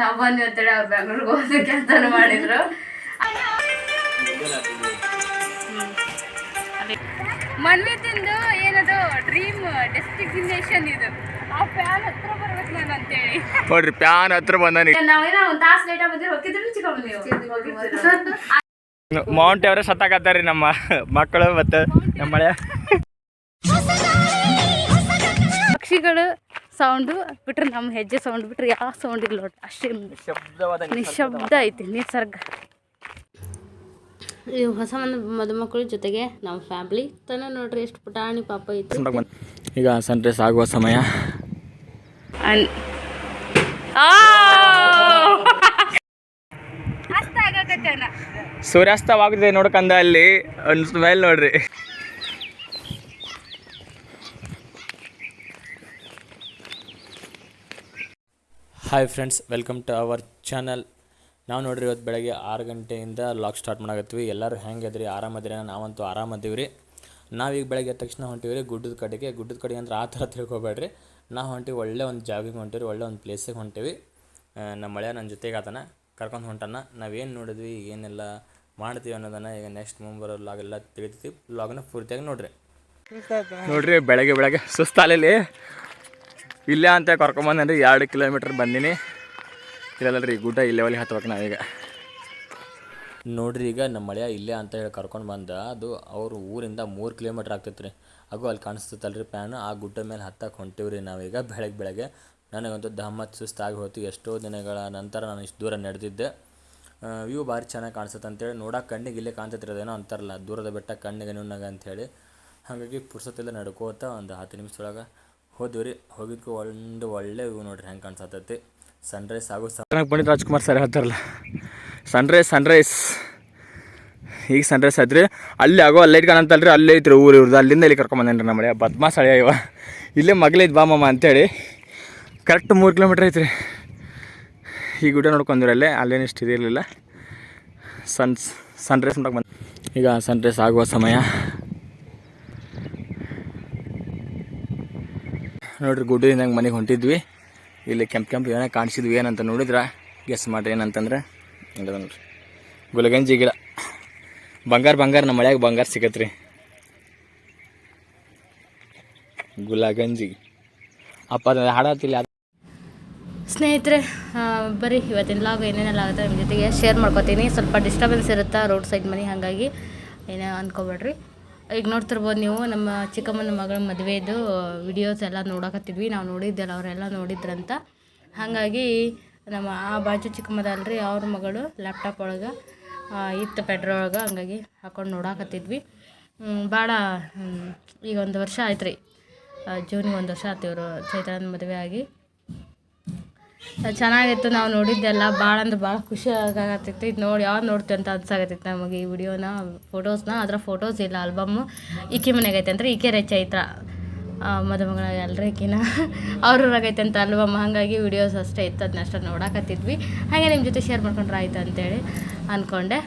ನಾವು ಬಂದ್ವಿ ಅಂತೇಳಿ ಅವ್ರು ಬೆಂಗ್ಳೂರಿಗೆ ಹೋದ ಕೆಲಸ ಮಾಡಿದ್ರು. ಮನ್ವಿತಿಂದು ಏನದು ಡ್ರೀಮ್ ಡೆಸ್ಟಿನೇಷನ್ ಇದು. ಆ ಫ್ಯಾನ್ ಹತ್ರ ಬರ್ಬೇಕು ನಾನು ಅಂತೇಳಿ. ನೋಡ್ರಿ ಪ್ಯಾನ್ ಹತ್ರ ಬಂದಾನಿ. ನಾವೇನೋ ಒಂದು ತಾಸು ಲೇಟ್ ಬಂದ್ರೆ ಹೋಗಿದ್ರು ಚಿಕ್ಕಮ್ಮ ನೀವು. ಮೌಂಟ್ ಎವರೆಸ್ಟ್ ಹತ್ತಾಕತ್ತಾರಿ ನಮ್ಮ ಮಕ್ಕಳು ಮತ್ತೆ ನಮ್ಮ ಮಳೆ. ಪಕ್ಷಿಗಳು ಸೌಂಡು ಬಿಟ್ರೆ ನಮ್ಮ ಹೆಜ್ಜೆ ಸೌಂಡ್ ಬಿಟ್ರೆ ಯಾವ ಸೌಂಡ್ ಇಲ್ಲ ನೋಡ್ರಿ. ಅಷ್ಟೇ ನಿಶಬ್ದ ಐತಿ ನಿಸರ್ಗ. ಈ ಹೊಸ ಮನ ಮದುಮಕ್ಕಳ ಜೊತೆಗೆ ನಮ್ಮ ಫ್ಯಾಮ್ಲಿ ತನ ನೋಡ್ರಿ ಎಷ್ಟು ಪುಟಾಣಿ ಪಾಪ ಐತಿ. ಈಗ ಸನ್ರೈಸ್ ಆಗುವ ಸಮಯ. ಸೂರ್ಯಾಸ್ತವಾಗಿದೆ ನೋಡ್ಕಂದ ಅಲ್ಲಿ ಒಂದು ಸ್ಮೈಲ್ ನೋಡ್ರಿ. Hi friends welcome to our channel ನಾವು ನೋಡ್ರಿ ಇವತ್ತು ಬೆಳಗ್ಗೆ ಆರು ಗಂಟೆಯಿಂದ ಲಾಗ್ ಸ್ಟಾರ್ಟ್ ಮಾಡಕತ್ತೀವಿ. ಎಲ್ಲರೂ ಹೆಂಗದ್ರಿ ಆರಾಮದ್ರಿ ನಾವಂತೂ ಆರಾಮದೀವಿ ರೀ ನಾವೀಗ ಬೆಳಗ್ಗೆ ಎದ್ದ ತಕ್ಷಣ ಹೊಂಟಿವಿ ರೀ ಗುಡ್ಡದ ಕಡೆಗೆ. ಗುಡ್ಡದ ಕಡೆಗೆ ಅಂದ್ರೆ ಆ ಥರ ತಿಳ್ಕೊಬೇಡ್ರಿ ನಾವು ಹೊಂಟಿವಿ ಒಳ್ಳೆ ಒಂದು ಜಾಗಿಂಗ್ ಹೊಂಟಿವಿ ಒಳ್ಳೆ ಒಂದು ಪ್ಲೇಸಿಗೆ ಹೊಂಟಿವಿ. ನಮ್ಮ ಮಳೆಯ ನನ್ನ ಜೊತೆಗೆ ಆತನ ಕರ್ಕೊಂಡು ಹೊಂಟಾನ. ನಾವೇನು ನೋಡಿದ್ವಿ ಏನೆಲ್ಲ ಮಾಡ್ತೀವಿ ಅನ್ನೋದನ್ನು ಈಗ ನೆಕ್ಸ್ಟ್ ಮುಂಬರ ಲಾಗೆಲ್ಲ ತಿಳಿತೀವಿ ಲಾಗನ್ನ ಪೂರ್ತಿಯಾಗಿ ನೋಡ್ರಿ. ನೋಡ್ರಿ. ಬೆಳಗ್ಗೆ ಬೆಳಗ್ಗೆ. ಸುಸ್ತಾಲಲ್ಲಿ ಇಲ್ಲೇ ಅಂತ ಕರ್ಕೊಂಬಂದ್ರಿ ಎರಡು ಕಿಲೋಮೀಟ್ರ್ ಬಂದೀನಿ. ಇಲ್ಲಲ್ರಿ ಗುಡ್ಡ ಈ ಒಲಿ ಹತ್ಬೇಕು ನಾವೀಗ ನೋಡ್ರಿ ಈಗ ನಮ್ಮ ಮಳೆಯ ಇಲ್ಲೇ ಅಂತ ಹೇಳಿ ಕರ್ಕೊಂಡು ಬಂದ. ಅದು ಅವ್ರ ಊರಿಂದ ಮೂರು ಕಿಲೋಮೀಟ್ರ್ ಆಗ್ತೈತೆ ರೀ ಹಾಗೂ ಅಲ್ಲಿ ಕಾಣಿಸ್ತೈತಲ್ರಿ ಪ್ಯಾನ್ ಆ ಗುಡ್ಡ ಮೇಲೆ ಹತ್ತಕ್ಕೆ ಹೊಂಟಿವ್ರಿ ನಾವೀಗ ಬೆಳಗ್ಗೆ ಬೆಳಗ್ಗೆ. ನನಗಂತೂ ದಮ್ಮತ್ ಸುಸ್ತಾಗಿ ಹೋಯ್ತು. ಎಷ್ಟೋ ದಿನಗಳ ನಂತರ ನಾನು ಇಷ್ಟು ದೂರ ನಡೆದಿದ್ದೆ. ವ್ಯೂ ಭಾರಿ ಚೆನ್ನಾಗಿ ಕಾಣಿಸುತ್ತೆ ಅಂತೇಳಿ ನೋಡೋಕೆ ಕಣ್ಣಿಗೆ ಇಲ್ಲೇ ಕಾಣ್ತೈತ್ರಿ, ಅದೇನೋ ಅಂತಾರಲ್ಲ, ದೂರದ ಬೆಟ್ಟ ಕಣ್ಣಿಗೆ ನುಣ್ಣಗೆ ಅಂಥೇಳಿ ಹಾಗಾಗಿ ಪುರ್ಸೊತ್ತಿಲ್ಲ ನಡ್ಕೋತ ಒಂದು ಹತ್ತು ನಿಮಿಷದೊಳಗೆ ಹೋದ್ವಿ ರೀ ಒಂದು ಒಳ್ಳೆ ವ್ಯೂ ನೋಡ್ರಿ ಹೆಂಗೆ ಕಾಣಿಸತೈತಿ ಸನ್ರೈಸ್ ಆಗೋ ಚೆನ್ನಾಗಿ ಪಂಡಿತ್ ರಾಜ್ಕುಮಾರ್ ಸರ್ ಹೇಳ್ತಾರಲ್ಲ ಸನ್ರೈಸ್ ಸನ್ರೈಸ್ ಈಗ ಸನ್ರೈಸ್ ಆದ್ರಿ ಅಲ್ಲಿ ಆಗೋ ಲೈಟ್ ಕಾಣಂತಲ್ರಿ ಅಲ್ಲೇ ಐತ್ರಿ ಊರು ಇವ್ರದ್ದು ಅಲ್ಲಿಂದ ಇಲ್ಲಿ ಕರ್ಕೊಂಬಂದೇನ್ರಿ ನಮ್ಮ ಮಳೆ ಬದ್ಮಾ ಸಳೆ ಇವ. ಇಲ್ಲೇ ಮಗ್ಲೈತ್ ಬಾ ಮಾಮ ಅಂತೇಳಿ. ಕರೆಕ್ಟ್ ಮೂರು ಕಿಲೋಮೀಟ್ರ್ ಐತ್ರಿ. ಈ ಗುಡ್ಡ ನೋಡ್ಕೊಂಡ್ರಿ ಅಲ್ಲೇ ಅಲ್ಲೇನು ಇಷ್ಟು ಇದಿರಲಿಲ್ಲ ಸನ್ಸ್ ಸನ್ರೈಸ್ ನೋಡಕ್ಕೆ ಬಂದು ಈಗ ಸನ್ರೈಸ್ ಆಗುವ ಸಮಯ. ನೋಡ್ರಿ ಗುಡ್ಡದಿಂದ ಹಂಗೆ ಮನೆಗೆ ಹೊಂಟಿದ್ವಿ. ಇಲ್ಲಿ ಕೆಂಪು ಕೆಂಪು ಏನೋ ಕಾಣಿಸಿದ್ವಿ. ಏನಂತ ನೋಡಿದ್ರೆ? ಗೆಸ್ ಮಾಡ್ರಿ ಏನಂತಂದ್ರೆ. ನೋಡಿದ ನೋಡ್ರಿ. ಗುಲಗಂಜಿ ಗಿಡ. ಬಂಗಾರ ಬಂಗಾರ ನಮ್ಮ ಮಳೆಯಾಗ ಬಂಗಾರ ಸಿಗತ್ರಿ. ಗುಲಗಂಜಿ. ಅಪ್ಪ ಹಾಡತ್ತಿಲ್ಲ ಸ್ನೇಹಿತರೆ ಬರೀ ಇವತ್ತಿನ ಲಾಗ್ ಏನೇನೆಲ್ಲ ಆಗುತ್ತೆ ನಿಮ್ಮ ಜೊತೆಗೆ ಶೇರ್ ಮಾಡ್ಕೊತೀನಿ. ಸ್ವಲ್ಪ ಡಿಸ್ಟರ್ಬೆನ್ಸ್ ಇರುತ್ತೆ? ರೋಡ್ ಸೈಡ್ ಮನೆ, ಹಾಗಾಗಿ. ಏನೇ ಅಂದ್ಕೊಬೇಡ್ರಿ ಈಗ ನೋಡ್ತಿರ್ಬೋದು ನೀವು, ನಮ್ಮ ಚಿಕ್ಕಮ್ಮನ ಮಗಳ ಮದುವೆದು ವಿಡಿಯೋಸ್ ಎಲ್ಲ ನೋಡಕತ್ತಿದ್ವಿ. ನಾವು ನೋಡಿದ್ದೆಲ್ಲ ಅವರೆಲ್ಲ ನೋಡಿದ್ರಂತ. ಹಾಗಾಗಿ ನಮ್ಮ ಆ ಬಾಜು ಚಿಕ್ಕಮ್ಮದಲ್ರಿ, ಅವ್ರ ಮಗಳು ಲ್ಯಾಪ್ಟಾಪ್ ಒಳಗೆ ಇತ್ತು ಒಳಗೆ ಹಂಗಾಗಿ ಹಾಕೊಂಡು ನೋಡಾಕತ್ತಿದ್ವಿ. ಭಾಳ ಈಗ ಒಂದು ವರ್ಷ ಆಯ್ತು ರೀ ಜೂನಿಗೆ ಒಂದು ವರ್ಷ ಆಯ್ತು ಇವರು ಚೈತ್ರನ ಮದುವೆ ಆಗಿ. ಚೆನ್ನಾಗಿತ್ತು, ನಾವು ನೋಡಿದ್ದೆಲ್ಲ ಭಾಳ ಅಂದ್ರೆ ಭಾಳ ಖುಷಿ ಆಗಾಕತ್ತಿತ್ತು ಇದು ನೋಡಿ ಯಾವ್ದು ನೋಡ್ತೀವಿ ಅಂತ ಅನ್ಸಾಗತ್ತಿತ್ತು ನಮಗೆ ಈ ವಿಡಿಯೋನ ಫೋಟೋಸ್ನ ಅದರ ಫೋಟೋಸ್ ಇಲ್ಲ ಆಲ್ಬಮ್ಮು ಈಕೆ ಮನೆಗೈತೆ ಅಂದ್ರೆ ಈಕೆ ರೇ ಚೈತ್ರ ಮದುಮಗಳ ಎಲ್ಲರೂ ಈಕಿನ ಅವ್ರ ಅಂತ ಆಲ್ಬಮ್ ಹಾಗಾಗಿ ವಿಡಿಯೋಸ್ ಅಷ್ಟೇ ಇತ್ತು ಅದನ್ನ ಅಷ್ಟೇ ನೋಡಾಕತ್ತಿದ್ವಿ. ಹಾಗೆ ನಿಮ್ಮ ಜೊತೆ ಶೇರ್ ಮಾಡ್ಕೊಂಡ್ರೆ ಆಯ್ತು ಅಂತೇಳಿ ಅಂದ್ಕೊಂಡೆ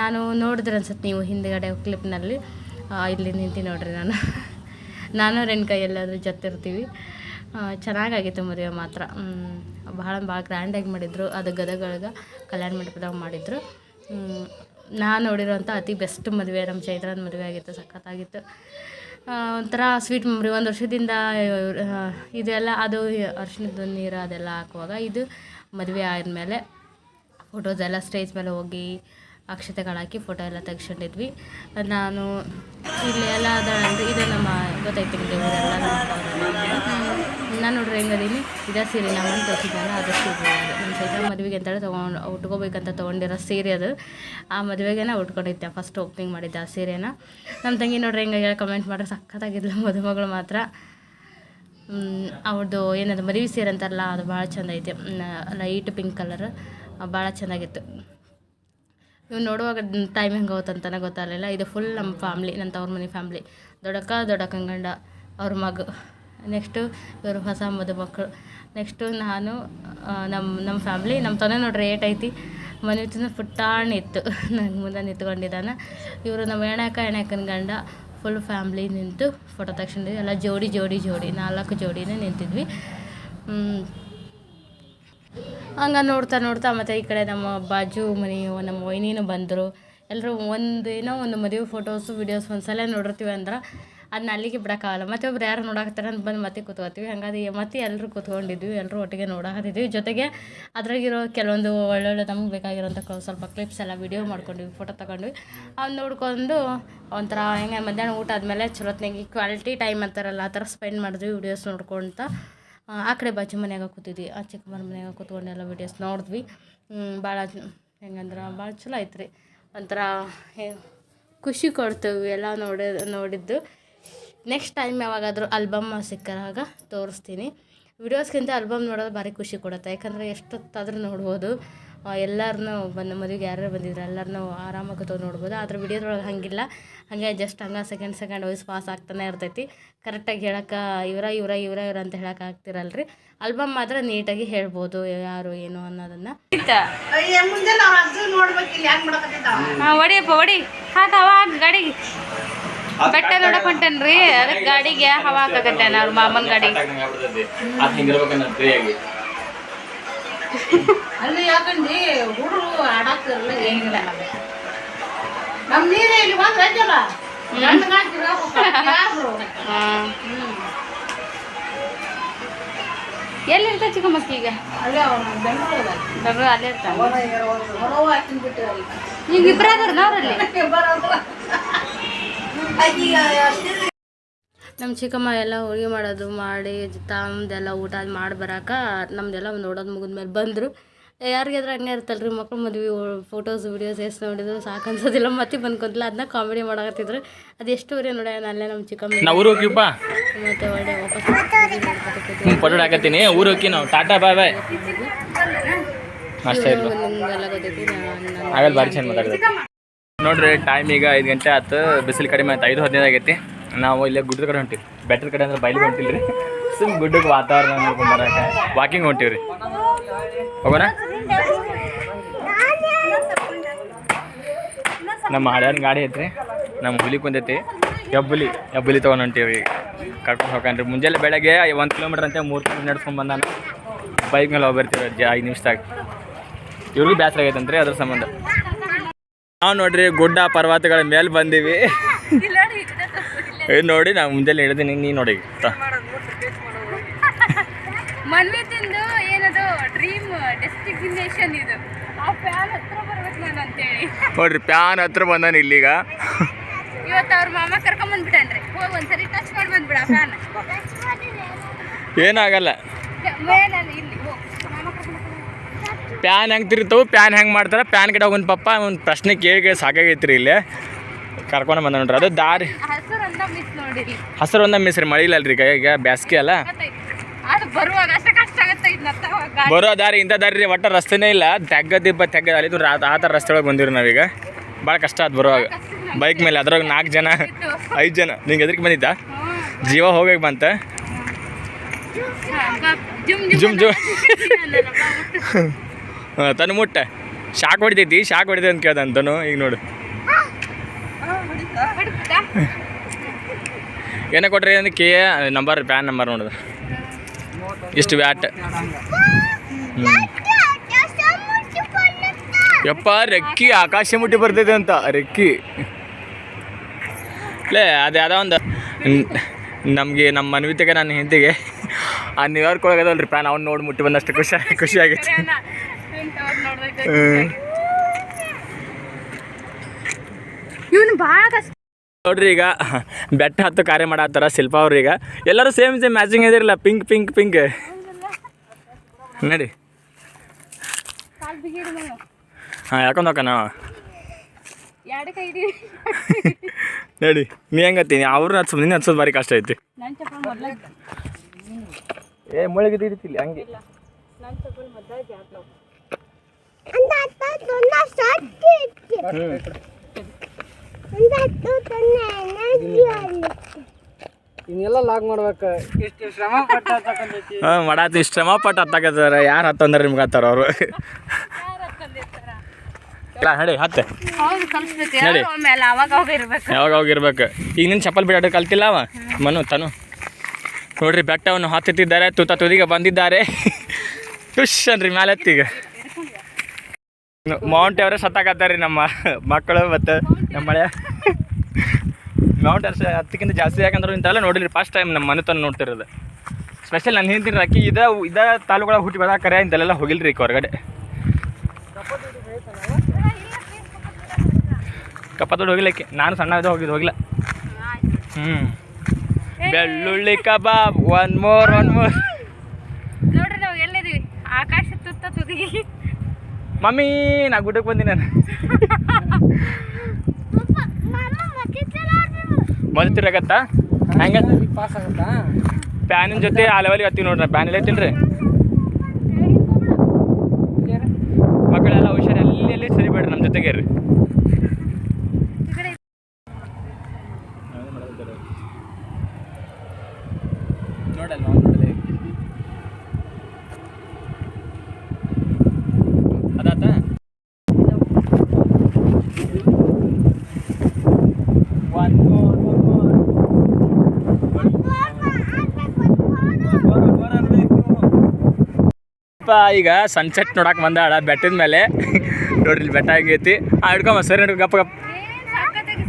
ನಾನು ನೋಡಿದ್ರೆ ಅನ್ಸತ್ತೆ ನೀವು ಹಿಂದ್ಗಡೆ ಕ್ಲಿಪ್ನಲ್ಲಿ ಇಲ್ಲಿ ನಿಂತು ನೋಡ್ರಿ ನಾನು. ನಾನು ರೇಣುಕಾ ಎಲ್ಲಾದರೂ ಜೊತೆ ಇರ್ತೀವಿ ಚೆನ್ನಾಗಾಗಿತ್ತು ಮದುವೆ ಮಾತ್ರ. ಭಾಳ ಭಾಳ ಗ್ರ್ಯಾಂಡಾಗಿ ಮಾಡಿದರು. ಅದು ಗದಗೊಳಗೆ ಕಲ್ಯಾಣ ಮಂಟಪದಾಗ ಮಾಡಿದ್ರು. ನಾನು ನೋಡಿರೋಂಥ ಅತಿ ಬೆಸ್ಟ್ ಮದುವೆ ನಮ್ಮ ಚೈತ್ರನ ಮದುವೆ ಆಗಿತ್ತು, ಸಖತ್ತಾಗಿತ್ತು. ಒಂಥರ ಸ್ವೀಟ್ ಮೆಮ್ರಿ. ಒಂದು ವರ್ಷದಿಂದ ಇದೆಲ್ಲ, ಅದು ಅರ್ಶಿಣದ ನೀರು ಅದೆಲ್ಲ ಹಾಕುವಾಗ ಇದು ಮದುವೆ ಆದಮೇಲೆ ಫೋಟೋಸ್ ಎಲ್ಲ ಸ್ಟೇಜ್ ಮೇಲೆ ಹೋಗಿ ಅಕ್ಷತೆಗಳು ಹಾಕಿ ಫೋಟೋ ಎಲ್ಲ ತೆಗ್ಸ್ಕೊಂಡಿದ್ವಿ. ನಾನು ಇಲ್ಲಿ ಎಲ್ಲ ಅದಾಳಂದ್ರೆ ಇದು ನಮ್ಮ ಗೊತ್ತಾಯ್ತು ನಿಮಗೆ ನಾನು ನೋಡ್ರಿ ಹೆಂಗದೀನಿ ಇದೇ ಸೀರೆ ನಮ್ಮ ತೋರಿಸಿದ್ದಾನೆ ಅದು ಸೀರೆ. ನಮ್ಮ ಸಹಿತ ಮದುವೆಗೆ ಅಂತೇಳಿ ತೊಗೊಂಡು ಉಟ್ಕೋಬೇಕಂತ ತೊಗೊಂಡಿರೋ ಸೀರೆ ಅದು. ಆ ಮದುವೆಗೆ ನಾವು ಉಟ್ಕೊಂಡಿದ್ದೆ ಫಸ್ಟ್ ಓಪನಿಂಗ್ ಮಾಡಿದ್ದೆ ಆ ಸೀರೆನ. ನಮ್ಮ ತಂಗಿ ನೋಡ್ರಿ ಹೆಂಗೆ ಕಮೆಂಟ್ ಮಾಡ್ರೆ, ಸಖತ್ತಾಗಿದ್ಲು ಮದುಮಗಳು ಮಾತ್ರ. ಅವ್ರದ್ದು ಏನದು ಮದುವೆ ಸೀರೆ ಅಂತಾರಲ್ಲ, ಅದು ಭಾಳ ಚಂದ ಐತೆ. ಲೈಟ್ ಪಿಂಕ್ ಕಲರ್ ಭಾಳ ಚೆನ್ನಾಗಿತ್ತು ಇವು ನೋಡುವಾಗ ಟೈಮ್ ಹೆಂಗೆ ಹೋತಂತನೇ ಗೊತ್ತಾಗಲಿಲ್ಲ. ಇದು ಫುಲ್ ನಮ್ಮ ಫ್ಯಾಮ್ಲಿ ನನ್ನ ತವ್ರ ಮನೆ ಫ್ಯಾಮ್ಲಿ ದೊಡ್ಡಕ್ಕ ದೊಡ್ಡಕ್ಕನ ಗಂಡ ಅವ್ರ ಮಗು ನೆಕ್ಸ್ಟು ಇವರು ಹೊಸ ಮದುಮಕ್ಕಳು ನೆಕ್ಸ್ಟು ನಾನು ನಮ್ಮ ನಮ್ಮ ಫ್ಯಾಮ್ಲಿ ನಮ್ಮ ತೊನೆ ನೋಡ್ರಿ ಏಟ್ ಐತಿ. ಮನೆ ತುಂಬ ಪುಟ್ಟಾಣಿ ಇತ್ತು. ನಂಗೆ ಮುಂದೆ ನಿಂತ್ಕೊಂಡಿದ್ದಾನೆ. ಇವರು ನಮ್ಮ ಎಣಕ ಎಣಕನ ಗಂಡ. ಫುಲ್ ಫ್ಯಾಮ್ಲಿ ನಿಂತು ಫೋಟೋ ತಕ್ಷಣ ಎಲ್ಲ ಜೋಡಿ ಜೋಡಿ ಜೋಡಿ ನಾಲ್ಕು ಜೋಡಿನೇ ನಿಂತಿದ್ವಿ. ಹಂಗೆ ನೋಡ್ತಾ ನೋಡ್ತಾ ಮತ್ತು ಈ ಕಡೆ ನಮ್ಮ ಬಾಜು ಮನೆ, ನಮ್ಮ ವೈನಿನೂ ಬಂದರು. ಎಲ್ಲರೂ ಒಂದು ಏನೋ ಒಂದು ಮದುವೆ ಫೋಟೋಸು ವೀಡಿಯೋಸ್ ಒಂದ್ಸಲ ನೋಡಿರ್ತೀವಿ ಅಂದ್ರೆ ಅದನ್ನ ಅಲ್ಲಿಗೆ ಬಿಡೋಕ್ಕಾಗಲ್ಲ. ಮತ್ತೆ ಒಬ್ರು ಯಾರು ನೋಡಾಕತ್ತಾರ ಅಂತ ಬಂದು ಮತ್ತೆ ಕೂತ್ಕೋತೀವಿ. ಹಂಗಾದ್ರೆ ಮತ್ತೆ ಎಲ್ಲರೂ ಕೂತ್ಕೊಂಡಿದ್ವಿ. ಎಲ್ಲರೂ ಒಟ್ಟಿಗೆ ನೋಡಾಕತ್ತಿದ್ವಿ. ಜೊತೆಗೆ ಅದ್ರಾಗಿರೋ ಕೆಲವೊಂದು ಒಳ್ಳೊಳ್ಳೆ ನಮ್ಗೆ ಬೇಕಾಗಿರೋಂಥ ಸ್ವಲ್ಪ ಕ್ಲಿಪ್ಸ್ ಎಲ್ಲ ವೀಡಿಯೋ ಮಾಡ್ಕೊಂಡ್ವಿ ಫೋಟೋ ತಗೊಂಡ್ವಿ. ಅವ್ನು ನೋಡ್ಕೊಂಡು ಒಂಥರ ಹೆಂಗೆ ಮಧ್ಯಾಹ್ನ ಊಟ ಆದಮೇಲೆ ಚಲೋತ್ನಾಗಿ ಕ್ವಾಲಿಟಿ ಟೈಮ್ ಅಂತಾರಲ್ಲ, ಆ ಥರ ಸ್ಪೆಂಡ್ ಮಾಡಿದ್ವಿ ವೀಡಿಯೋಸ್ ನೋಡ್ಕೊಳ್ತಾ ಆ, ಕಡೆ ಬಾಜು ಮನ್ಯಾಗ ಕೂತಿದ್ವಿ ಆ ಚಿಕ್ಕಮ್ಮನ ಮನ್ಯಾಗ ಕೂತ್ಕೊಂಡು ಎಲ್ಲ ವೀಡಿಯೋಸ್ ನೋಡಿದ್ವಿ. ಭಾಳ ಹೆಂಗಂದ್ರೆ ಭಾಳ ಚಲೋ ಐತ್ರಿ. ಒಂಥರ ಹೇ- ಖುಷಿ ಕೊಡ್ತೇವೆ ಎಲ್ಲ ನೋಡಿ ನೋಡಿದ್ದು. ನೆಕ್ಸ್ಟ್ ಟೈಮ್ ಯಾವಾಗಾದರೂ ಆಲ್ಬಮ್ ಸಿಕ್ಕಾಗ ತೋರಿಸ್ತೀನಿ. ವಿಡಿಯೋಸ್ಗಿಂತ ಆಲ್ಬಮ್ ನೋಡೋದು ಭಾರಿ ಖುಷಿ ಕೊಡುತ್ತೆ ಯಾಕಂದರೆ ಎಷ್ಟೊತ್ತಾದರೂ ನೋಡ್ಬೋದು. ಎಲ್ಲರನ್ನೂ ಬಂದು ಮದುವೆಗೆ ಯಾರ್ಯಾರು ಬಂದಿದ್ರು ಎಲ್ಲರನ್ನೂ ಆರಾಮಾಗಿ ತೊಗೊಂಡು ನೋಡ್ಬೋದು. ಆದರೆ ವಿಡಿಯೋದೊಳಗೆ ಹಂಗಿಲ್ಲ. ಹಾಗೆ ಜಸ್ಟ್ ಹಂಗೆ ಸೆಕೆಂಡ್ ಸೆಕೆಂಡ್ ವೈಸ್ ಪಾಸ್ ಆಗ್ತಾನೆ ಇರ್ತೈತಿ. ಕರೆಕ್ಟಾಗಿ ಹೇಳಕ್ಕೆ ಇವರ ಇವರ ಇವರ ಇವರ ಅಂತ ಹೇಳಕ್ಕೆ ಆಗ್ತಿರಲ್ಲ ರೀ ಆಲ್ಬಮ್ ಮಾತ್ರ ನೀಟಾಗಿ ಹೇಳ್ಬೋದು ಯಾರು ಏನು ಅನ್ನೋದನ್ನು. ಹೊಡಿಯಪ್ಪ ಹೊಡಿ ಹಾಕ ಹವಾ ಹಾಕ್ ಗಾಡಿಗೆ. ಬೆಟ್ಟ ನೋಡಕ್ ಹೊಂಟೇನ್ರಿ ಅದಕ್ಕೆ ಗಾಡಿಗೆ ಹವಾ ಹಾಕಕತ್ತೇನ ಅವ್ರ ಮಾಮನ ಗಾಡಿಗೆ? ಫ್ರೀಯಾಗಿ ಹುಡುಗರು ಆಡಾಕ್ತಿರಲ್ಲ ಏನಿಲ್ಲ ನಮ್ ನೀರೇ ಇಲ್ಲಿ ಬಂದ್ರೆ ಐತಲ್ಲ ಎಲ್ಲಿರ್ತ ಚಿಕ್ಕಮ್ಮಕ್ಕಿ ಈಗ? ಅಲ್ಲೇ ಅವನು ಬೆಂಗಳೂರದ ಬೆಂಗಳೂರು ಅಲ್ಲೇ ಇರ್ತಾನೆ. ಹೊರವ ಹಾಕಿನ ಬಿಟ್ಟು ಈಗ ಇಬ್ಬರ ಅದಾರ ಅವ್ರಲ್ಲಿ? ನಮ್ಮ ಚಿಕ್ಕಮ್ಮ ಎಲ್ಲ ಹೋಳಿಗೆ ಮಾಡೋದು ಮಾಡಿ ತಮ್ಮದೆಲ್ಲ ಊಟ ಮಾಡಿ ಬರಾಕ ನಮ್ದೆಲ್ಲ ನೋಡೋದು ಮುಗಿದ್ಮೇಲೆ ಬಂದರು. ಯಾರಿಗಾದ್ರೆ ಹಂಗೆ ಇರ್ತಲ್ಲ ರೀ ಮಕ್ಳು ಮದ್ವೆ ಫೋಟೋಸ್ ವೀಡಿಯೋಸ್ ಎಷ್ಟು ನೋಡಿದ್ರು ಸಾಕು ಅನ್ಸೋದಿಲ್ಲ ಮತ್ತೆ ಬಂದ್ಕೊಂತಿಲ್ಲ ಅದನ್ನ ಕಾಮಿಡಿ ಮಾಡಕತ್ತಿದ್ರು. ಅದು ಎಷ್ಟುವರೆ ನೋಡ ಅಲ್ಲೇ ನಮ್ಮ ಚಿಕ್ಕಮ್ಮ. ಊರು ಹೋಗಿಪ್ಪ ಮತ್ತೆ ಒಳ್ಳೆ ವಾಪಸ್ ಹ್ಞೂ ಫೋಟೋ ಹಾಕತ್ತೀನಿ ಊರು ಹೋಗಿ ನಾವು. ಟಾಟಾ ಬಾಯ್ ಬಾಯ್. ಅಷ್ಟೇ ಆಗಲ್ಲ ಭಾರಿ ಚಂದ ಮಾತಾಡಿದೆ ನೋಡ್ರಿ ಟೈಮ್ ಈಗ ಐದು ಗಂಟೆ ಆಯ್ತು ಬಿಸಿಲು ಕಡಿಮೆ ಆಯ್ತು. ಐದು ಹದಿನೈದು ಆಗೈತಿ. ನಾವು ಇಲ್ಲೇ ಗುಡ್ಡದ ಕಡೆ ಹೊಂಟಿವಿ. ಬೆಟ್ಟದ ಕಡೆ ಅಂದ್ರೆ ಬಯಲಿಗೆ ಹೊಂಟಿಲ್ರಿ. ಸುಮ್ ಗುಡ್ಡಕ್ಕೆ ವಾತಾವರಣ ನೋಡ್ಕೊಂಡು ಬರಕ್ಕೆ ವಾಕಿಂಗ್ ಹೊಂಟಿವಿ ರೀ ಹೋಗೋಣ ನಮ್ಮ ಹಳ್ಯಾನ ಗಾಡಿ ಐತ್ರಿ. ನಮ್ಮ ಹುಲಿ ಕುಂದೈತಿ. ಹೆಬ್ಬುಲಿ ಹೆಬ್ಬುಲಿ ತೊಗೊಂಡು ಹೊಂಟೀವಿ. ಕರ್ಕೊಂಡು ಹೋಗನ್ರಿ ಮುಂಜಾನೆ ಬೆಳಗ್ಗೆ ಒಂದು ಕಿಲೋಮೀಟ್ರ್ ಅಂತ ಮೂರು ಕಿಲೋಮೀಟ್ರ್ ನಡ್ಸ್ಕೊಂಡು ಬಂದಾನ. ಬೈಕ್ ಮೇಲೆ ಹೋಗ್ಬರ್ತೀವಿ ಅಜ್ಜಿ ಐದು ನಿಮಿಷದಾಗ. ಇವ್ರಿಗೂ ಬೇಸರ ಆಗೈತಂತ್ರಿ ಅದ್ರ ಸಂಬಂಧ. ನಾವು ನೋಡ್ರಿ ಗುಡ್ಡ ಪರ್ವತಗಳ ಮೇಲೆ ಬಂದೀವಿ. ನೋಡಿ ನಾವು ಮುಂಜಾನೆ ಹಿಡಿದೀನಿ ನೀ ನೋಡಿ ತ. ಮನ್ವಿತಿಂದು ಏನದು ಡ್ರೀಮ್ ಡೆಸ್ಟಿನೇಷನ್ ಇದು ಆ ಫ್ಯಾನ್ ಹತ್ರ ಬರ್ಬೇಕು ನಾನು ಅಂತೇಳಿ ನೋಡ್ರಿ ಪ್ಯಾನ್ ಹತ್ರ ಬಂದಾನ ಇಲ್ಲಿಗ. ಇವತ್ತು ಅವ್ರ ಮಾಮ ಕರ್ಕೊಂಡ್ ಬಂದ್ಬಿಟ್ಟನ್ರಿ ಹೋಗಿ ಒಂದ್ಸರಿ ಟಚ್ ಮಾಡಿ ಬಂದ್ಬಿಡ ಫ್ಯಾನ್ ಏನಾಗಲ್ಲ. ಇಲ್ಲಿ. ಪ್ಯಾನ್ ಹೆಂಗೆ ತಿರುಗ್ತಾವು ಪ್ಯಾನ್ ಹೆಂಗೆ ಮಾಡ್ತಾರೆ ಪ್ಯಾನ್ ಕಡೆ ಒಂದು ಪಪ್ಪ ಒಂದು ಪ್ರಶ್ನೆ ಕೇಳಿ ಕೇಳಿ ಸಾಕಾಗೈತ್ರಿ ಇಲ್ಲಿ. ಕರ್ಕೊಂಡು ಬಂದ ನೋಡ್ರಿ ಅದು ದಾರಿ. ಹಸಿರು ಅಂತ ಮಿಸ್ ರೀ ಒಂದ ಮಳಿ ಇಲ್ಲಲ್ರಿ ಈಗ ಈಗ ಬ್ಯಾಸ್ಗೆ ಅಲ್ಲ. ಅದು ಬರುವಾಗ ಬರೋ ದಾರಿ ಇಂಥ ದಾರಿ ರೀ ಒಟ್ಟು ರಸ್ತೆನೇ ಇಲ್ಲ. ತೆಗ್ಗದಿಬ್ಬ ದಿಬ್ಬ ತೆಗ್ಗ ಆ ಥರ ರಸ್ತೆ ಒಳಗೆ ಬಂದಿರಿ ನಾವೀಗ. ಭಾಳ ಕಷ್ಟ ಆಯ್ತು ಬರುವಾಗ. ಬೈಕ್ ಮೇಲೆ ಅದ್ರಾಗ ನಾಲ್ಕು ಜನ ಐದು ಜನ. ನಿಂಗೆ ಎದ್ರಿಗೆ ಬಂದಿದ್ದ? ಜೀವ ಹೋಗಕ್ಕೆ ಬಂತ? ಜುಮ್ ಜುಮ್ ಜುಮ್ ಹಾಂ ತನು ಮುಟ್ಟ. ಶಾಕ್ ಹೊಡಿತೈತಿ ಶಾಕ್ ಹೊಡಿತೈತಿ ಅಂತ ಕೇಳ್ದ ಅಂತನು ಈಗ ನೋಡು. ಏನೇ ಕೊಟ್ರಿ? ಅಂದ್ರೆ ಕೆ ನಂಬರ್ ಪ್ಯಾನ್ ನಂಬರ್ ನೋಡಿದ. ಇಷ್ಟು ವ್ಯಾಟ್? ಯಪ್ಪ, ರೆಕ್ಕಿ, ಆಕಾಶ ಮುಟ್ಟಿ ಬರ್ತೈತೆ ಅಂತ. ರೆಕ್ಕಿ. ಲೇ, ಅದು ಯಾವುದೋ ಒಂದು. ನಮಗೆ ನಮ್ಮ ಮನ್ವಿತೆಗೆ, ನನ್ನ ಹೆಂಡತಿಗೆ ಆ ನ್ಯೂಯಾರ್ಕ್ ಒಳಗದಲ್ಲ ರೀ ಪ್ಯಾನ್ ಅವ್ನು ನೋಡಿ ಮುಟ್ಟಿ ಬಂದಷ್ಟು ಖುಷಿ ಖುಷಿ ಆಗೈತಿ. ಇವನು ಭಾಳ ಕಷ್ಟ. ನೋಡ್ರಿ ಈಗ ಬೆಟ್ಟ ಹತ್ತು ಕಾರ್ಯ ಮಾಡತ್ತಾರ ಶಿಲ್ಪ ಅವ್ರು ಈಗ. ಎಲ್ಲರೂ ಸೇಮ್ ಸೇಮ್ ಮ್ಯಾಚಿಂಗ್ ಇದಿರಲ್ಲ ಪಿಂಕ್ ಪಿಂಕ್ ಪಿಂಕ್ ನೋಡಿ. ಹಾಂ ಯಾಕೊಂಡ್ ಹೋಗೋಣ ನಡಿ ನೀ ಹೆಂಗತ್ತೀನಿ ಅವ್ರನ್ನ ಹಚ್ಚೋದು ನಿನ್ನ ಹಚ್ಚೋದು ಭಾರಿ ಕಷ್ಟ ಐತಿ. ಏ ಮುಳುಗಿದ್ದು ಇರ್ತಿಲ್ಲ ಹಂಗೆ. ಹ್ಞೂ ಇನ್ನೆಲ್ಲ ಲಾಗ್ ಮಾಡ್ಬೇಕು. ಇಷ್ಟು ಶ್ರಮ ಪಟ್ಟ ತಕೊಂಡೈತಿ ಹಾಂ ಮಾಡಾತಿ ಶ್ರಮ ಪಟ್ಟು ಹತ್ತಾಕತ್ತಾರ ಯಾರು ಹತ್ತಂದ್ರೆ ನಿಮ್ಗೆ ಹತ್ತಾರ ಅವರು? ನಡಿ ಹತ್ತೆ. ನಡಿ. ಯಾವಾಗ ಅವಾಗ ಇರ್ಬೇಕು. ಈಗ ನಿನ್ನ ಚಪ್ಪಲ್ ಬಿಡಾಡ ಕಲ್ತಿಲ್ಲ ಅವ? ಮನು ತನು. ನೋಡ್ರಿ ಬೆಟ್ಟವನ್ನು ಹತ್ತುತ್ತಿದ್ದಾರೆ ತೂತ ತುದಿಗೆ ಬಂದಿದ್ದಾರೆ. ಖುಷ್ ಅನ್ರಿ ಮ್ಯಾಲೆ ಎತ್ತೀಗ ಮೌಂಟ್ ಎವರೆಸ್ಟ್ ಹತ್ತಾಕತ್ತಾರ ರೀ ನಮ್ಮ ಮಕ್ಕಳು ಮತ್ತು ನಮ್ಮ ಮಳೆ. ಮೌಂಟ್ ಎವರೆಸ್ಟ್ ಹತ್ತಕ್ಕಿಂತ ಜಾಸ್ತಿ ಯಾಕಂದ್ರೆ ಇಂಥಲ್ಲ ನೋಡಿರಿ ಫಸ್ಟ್ ಟೈಮ್ ನಮ್ಮ ಮನೆ ತಂದು ನೋಡ್ತಿರೋದು. ಸ್ಪೆಷಲ್ ನಾನು ಹೇಳ್ತೀನಿ ಅಕ್ಕಿ, ಇದ ಇದ ತಾಲೂಕೊಳಗೆ ಹುಟ್ಟಿ ಬರ ಕರೆ ಇಂಥಲ್ಲೆಲ್ಲ ಹೋಗಿಲ್ರಿ ಈಗ ಹೊರಗಡೆ. ಕಪ್ಪತ್ತೋಡು ಹೋಗಿಲ್ಲಕ್ಕೆ. ನಾನು ಸಣ್ಣ ಇದ್ದ ಹೋಗಿದ್ದು ಹೋಗಿಲ್ಲ. ಹ್ಞೂ ಬೆಳ್ಳುಳ್ಳಿ ಕಬಾಬ್ ಒನ್ ಮೋರ್ ಒನ್ ಮೋರ್ ನೋಡ್ರಿ ನಾವು ಎಲ್ಲಿದ್ದೀವಿ? ಆಕಾಶ ತುತ್ತ ತುದಿಗೆ ಮಮ್ಮಿ ನಾ ಗುಡ್ಡಕ್ಕೆ ಬಂದಿನ ನಾನು. ಮೊದಲು ತಿರ್ಗತ್ತ ಹಂಗೆ ಪಾಸ್ ಆಗುತ್ತಾ ಪ್ಯಾನಿನ ಜೊತೆ ಆ ಲೆವೆಲ್ಗೆ ಹತ್ತೀವಿ ನೋಡ್ರಿ ಪ್ಯಾನ್ ಎಲ್ಲ ಐತಿಲ್ರಿ ಮಕ್ಕಳೆಲ್ಲ ಹುಷಾರು ಎಲ್ಲಿ ಎಲ್ಲಿ ಸರಿ ಬೇಡ್ರಿ ನಮ್ಮ ಜೊತೆಗೆ ರೀ ನೋಡಲ್ಲ ನೋಡಲ್ಲ ಅದಾತ ಒನ್ ಮೋರ್ ಒನ್ ಮೋರ್ ಈಗ ಸನ್ಸೆಟ್ ನೋಡಕ್ ಬಂದಾಳ ಬೆಟ್ಟದ ಮೇಲೆ. ನೋಡ್ರಿ ಇಲ್ಲಿ ಬೆಟ್ಟ ಹಂಗೈತಿ ಆ ಹಿಡ್ಕೊಂಬ ಸರಿ ಹಿಡ್ಕೊ ಗಪ್ಪ ಗಪ್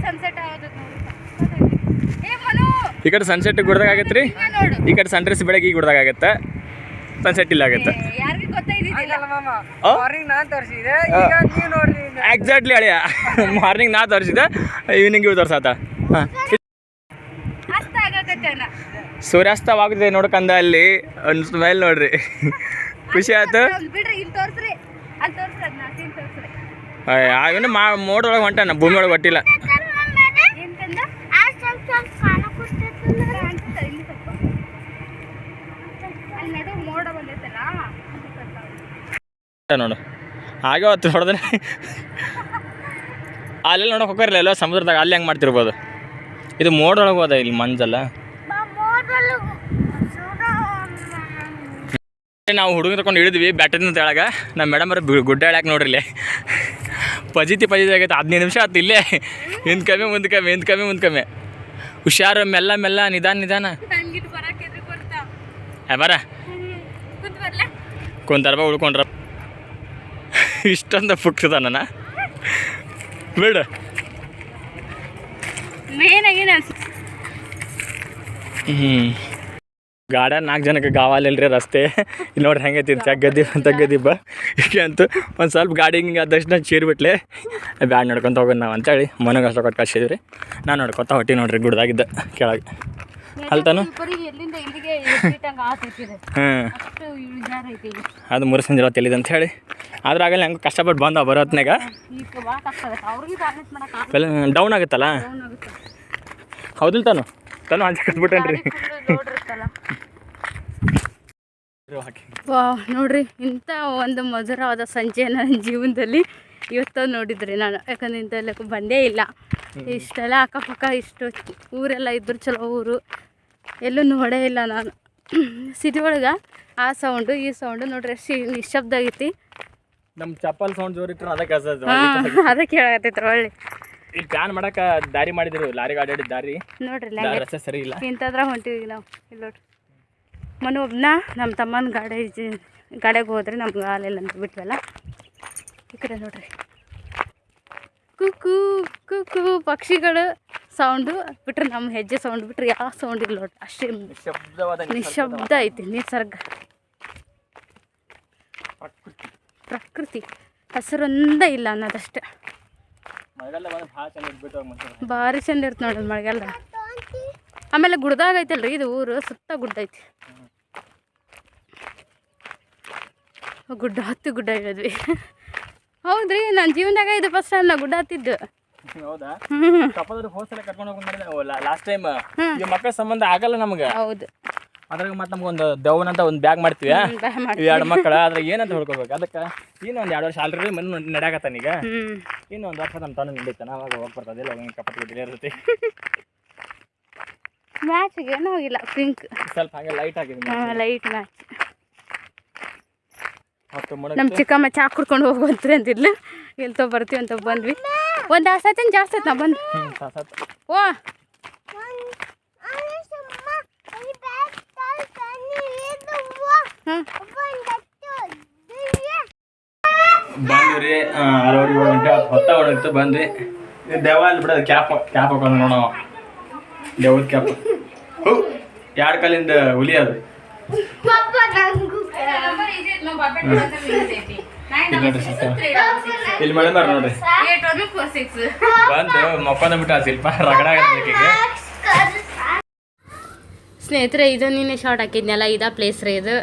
ಸನ್ಸೆಟ್ ಈ ಕಡೆ ಸನ್ಸೆಟ್ ಗುಡ್ದಾಗ ರೀ ಈ ಕಡೆ ಸನ್ರೈಸ್ ಬೆಳಗ್ಗೆ ಈಗ ಗುಡ್ದಾಗ ಆಗತ್ತೆ. ಸನ್ಸೆಟ್ ಇಲ್ಲ ಆಗತ್ತೆ. ಎಕ್ಸಾಕ್ಟ್ಲಿ ಅಳಿಯ. ಮಾರ್ನಿಂಗ್ ನಾ ತೋರಿಸಿದೆ ಈವ್ನಿಂಗ್ ಇವ್ ತೋರ್ಸಾತ. ಹಾಂ ಸೂರ್ಯಾಸ್ತವಾಗಿದೆ ನೋಡ್ಕಂದ ಅಲ್ಲಿ ಒಂದು ಸ್ಮೆಲ್ ನೋಡ್ರಿ. ಖುಷಿ ಆಯ್ತು ಅವನು ಮಾ ಮೋಡೊಳಗೆ ಹೊಂಟಾನ ಭೂಮಿ ಒಳಗೆ ಹೊಟ್ಟಿಲ್ಲ ನೋಡು ಹಾಗೆ ಹೊತ್ತು ನೋಡಿದ್ರೆ ಅಲ್ಲೆಲ್ಲ ನೋಡೋಕೆ ಹೋಗಿರಲಿಲ್ಲ ಎಲ್ಲ ಸಮುದ್ರದಾಗ ಅಲ್ಲಿ ಹೆಂಗೆ ಮಾಡ್ತಿರ್ಬೋದು? ಇದು ಮೋಡೊಳಗೆ ಹೋದ ಇಲ್ಲಿ ಮಂಜಲ್ಲ? ನಾವು ಹುಡುಗರು ತಗೊಂಡು ಇಳಿದ್ವಿ ಬ್ಯಾಟರಿನ ತೆಳಗ ನಮ್ಮ ಮೇಡಮ್ ಅವ್ರ ಗುಡ್ಡ ಹೇಳಕ್ಕೆ ನೋಡ್ರಿ ಪಜಿತಿ ಪಜಿತಿ ಆಗೈತೆ ಹದಿನೈದು ನಿಮಿಷ ಆಯ್ತು ಇಲ್ಲೇ. ಹಿಂದ್ ಕಮ್ಮಿ ಮುಂದೆ ಕಮ್ಮಿ ಹಿಂದ್ ಕಮ್ಮಿ ಮುಂದೆ ಕಮ್ಮಿ. ಹುಷಾರು ಮೆಲ್ಲ ಮೆಲ್ಲ ನಿಧಾನ ನಿಧಾನ. ಬರ. ಕುಂತಾರಪ್ಪ ಉಳ್ಕೊಂಡ್ರ. ಇಷ್ಟೊಂದು ಪುಕ್ತದ ನನ್ನ. ಬಿಡು. ಹ್ಞೂ ಗಾಡ ನಾಲ್ಕು ಜನಕ್ಕೆ ಗಾವಾಲಿಲ್ರಿ ರಸ್ತೆ. ಇಲ್ಲಿ ನೋಡ್ರಿ ಗದ್ದಿ ತಗ್ಗದಿ ತಗ್ಗದಿಬ್ಬ ಈಗ ಅಂತೂ ಒಂದು ಸ್ವಲ್ಪ ಗಾಡಿ ಹಿಂಗೆ ಆದ ತಕ್ಷಣ ಚೀರ್ಬಿಟ್ಲೆ ಬ್ಯಾಡ್ ನೋಡ್ಕೊತ ಹೋಗೋಣ ನಾವು ಅಂತೇಳಿ ಮನೆಗೆ ಅಷ್ಟು ಕೊಟ್ಟು ಕಳ್ಸಿದ್ವಿ. ನಾನು ನೋಡ್ಕೊತ ಹೊಟ್ಟಿ ನೋಡ್ರಿ ಗುಡ್ದಾಗಿದ್ದ ಕೆಳಗೆ. ಅಲ್ತಾನು? ಬರೀ ಹ್ಞೂ ಅದು ಮುರ್ಸಿಂದಿರೋ ತಿಳಿದ ಅಂತ ಹೇಳಿ ಆದ್ರೆ ಆಗಲ್ಲ ಹೆಂಗೆ ಕಷ್ಟಪಟ್ಟು ಬಂದ ಬ್ಯಾಲೆನ್ಸ್ ಮಾಡಕ್ಕೆ ಡೌನ್ ಆಗುತ್ತಲ್ಲ? ಡೌನ್ ತಾನು ಹಂಚಿ ಕಟ್ಬಿಟ್ಟೇನ್ರಿ ಇರುತ್ತಲ್ಲ ವಾ ನೋಡ್ರಿ ಇಂಥ ಒಂದು ಮಧುರವಾದ ಸಂಜೆ ನನ್ನ ಜೀವನದಲ್ಲಿ ಇವತ್ತು ನೋಡಿದ್ರಿ ನಾನು. ಯಾಕಂದ್ರೆ ಇಂಥೆಲ್ಲ ಬಂದೇ ಇಲ್ಲ. ಇಷ್ಟೆಲ್ಲ ಅಕ್ಕಪಕ್ಕ ಇಷ್ಟು ಊರೆಲ್ಲ ಇದ್ರು ಚಲೋ ಊರು. ಎಲ್ಲೂ ನೋಡೇ ಇಲ್ಲ ನಾನು. ಸಿಟಿ ಒಳಗೆ ಆ ಸೌಂಡು ಈ ಸೌಂಡು ನೋಡ್ರಿ ಎಷ್ಟು ನಿಶಬ್ದ ಐತಿ ನಮ್ಮ ಚಪ್ಪಲ್ ಸೌಂಡ್ ಜೋರ್ ಅದಕ್ಕೆ ಹಾಂ ಅದಕ್ಕೆ ಹೇಳಕತ್ತೈತ್ರ ಒಳ್ಳೆ. ಇಲ್ಲಿ ಪ್ಲಾನ್ ಮಾಡಕ್ಕೆ ದಾರಿ ಮಾಡಿದ್ರು ಲಾರಿ ಗಾಡಿ ಆಡಿದ ದಾರಿ. ನೋಡ್ರಿ ದಾರಿ ರಸ್ತೆ ಸರಿ ಇಲ್ಲ. ಇಂಥದ್ರ ಹೊಂಟಿವಿ ನಾವು. ಇಲ್ಲಿ ನೋಡ್ರಿ. ಮನೆ ಒಬ್ಬನ ನಮ್ಮ ತಮ್ಮನ ಗಾಡಿ ಗಾಡಿಗೆ ಹೋದ್ರೆ ನಮ್ಗೆ ಹಾಲಿಲ್ಲ ಅಂತ ಬಿಟ್ವಲ್ಲ? ಈ ಕಡೆ ನೋಡ್ರಿ. ಕುಕ್ಕು ಕುಕ್ಕು ಪಕ್ಷಿಗಳು ಸೌಂಡು ಬಿಟ್ರೆ ನಮ್ಮ ಹೆಜ್ಜೆ ಸೌಂಡ್ ಬಿಟ್ರೆ ಯಾವ ಸೌಂಡ್ ಇಲ್ಲ ನೋಡ್ರಿ. ಅಷ್ಟೇ ಶಬ್ದವಾದ ನಿಶಬ್ದ ಐತಿ ನಿಸರ್ಗ. ಪ್ರಕೃತಿ. ಹಸಿರೊಂದ ಇಲ್ಲ ಅನ್ನೋದಷ್ಟೇ. ಭಾರಿ ಚಂದ ಇರ್ತ ನೋಡ್ರಿ ಮಳೆಗಾಲ. ಆಮೇಲೆ ಗುಡ್ದಾಗ ಐತಲ್ರಿ ಇದು ಊರು ಸುತ್ತ ಗುಡ್ಡ ಐತಿ. ಗುಡ್ಡ ಹತ್ತು ಗುಡ್ಡ ಇಳಿದ್ವಿ ಹೌದ್ರಿ ನನ್ನ ಜೀವನದಾಗ ಇದು ಫಸ್ಟ್ ಟೈಮ್ ನಾ ಗುಡ್ಡ ಹತ್ತಿದ್ದು. ಹೌದಾ? ಕರ್ಕೊಂಡು ಲಾಸ್ಟ್ ಟೈಮ್ ಈ ಮಕ್ಕಳ ಸಂಬಂಧ ಆಗಲ್ಲ ನಮ್ಗೆ. ಹೌದು. ಅದ್ರಾಗ ಮತ್ತೆ ನಮ್ಗೆ ಒಂದು ದವನ್ ಅಂತ ಒಂದು ಬ್ಯಾಗ್ ಮಾಡ್ತೀವಿ. ಮಾಡ್ತೀವಿ. ಎರಡು ಮಕ್ಕಳ ಅದ್ರಾಗ ಏನಂತ ಹೇಳ್ಕೊಬೇಕು ಅದಕ್ಕೆ ಇನ್ನು ಒಂದು ಎರಡು ವರ್ಷ ಆಲ್ರೆಡಿ ಮನೆ ನಡ್ಯಾಕತ್ತಾನ ಈಗ? ಇನ್ನೊಂದು ಇನ್ನು ಒಂದು ವರ್ಷ ನಮ್ಮ ತಾನು ನಡೀತಾನ ಅವಾಗ ಹೋಗಿ ಬರ್ತದೆ. ಹೋಗಿ ಕಪ್ಪತ್ ಇರುತ್ತೆ ಮ್ಯಾಚಿಗೆ ಏನೂ ಹೋಗಿಲ್ಲ. ಪಿಂಕ್ ಸ್ವಲ್ಪ ಹಾಗೆ ಲೈಟ್ ಆಗಿದೆ ಲೈಟ್ ಮ್ಯಾಚ್ ನಮ್ಮ ಚಿಕ್ಕಮ್ಮ ಚಾ ಕುಡ್ಕೊಂಡು ಹೋಗುವಂತ್ರಿ ಅಂತಿದ್ಲು ಎಲ್ತೋ ಬರ್ತೀವಿ ಅಂತ ಬಂದ್ವಿ. ಒಂದು ಸತಿನ ಜಾಸ್ತಿ ಆಯ್ತು ನಾ ಬಂದು ಓ ಬಂದ್ರಿ ಅರವತ್ತು ಏಳು ಗಂಟೆ ಹೊತ್ತ ಹೊಡತ್ತು ಬಂದ್ವಿ ದೆವ್ವ ಅಲ್ಲಿ ಬಿಡೋದು ಕ್ಯಾಪ್ ಕ್ಯಾಪ್ ಹಾಕೊಂಡು ನೋಡೋ ದೆವ್ವದ ಕ್ಯಾಪ್. ಹೂ ಎರಡು ಕಾಲಿಂದ ಹುಲಿ ಅದು? ಇಲ್ಲಿ ಮಳೆ ನೋಡ್ರಿ. ಬಂದು ಮಕ್ಕೊಂದ ಬಿಟ್ಟ ಶಿಲ್ಪ, ರಗಡ ಆಗತ್ತೆ ಸ್ನೇಹಿತರೆ, ಇದು ನಿನ್ನೆ ಶಾರ್ಟ್ ಹಾಕಿದ್ನಲ್ಲ, ಇದ ಪ್ಲೇಸ್ ರೀ ಇದು.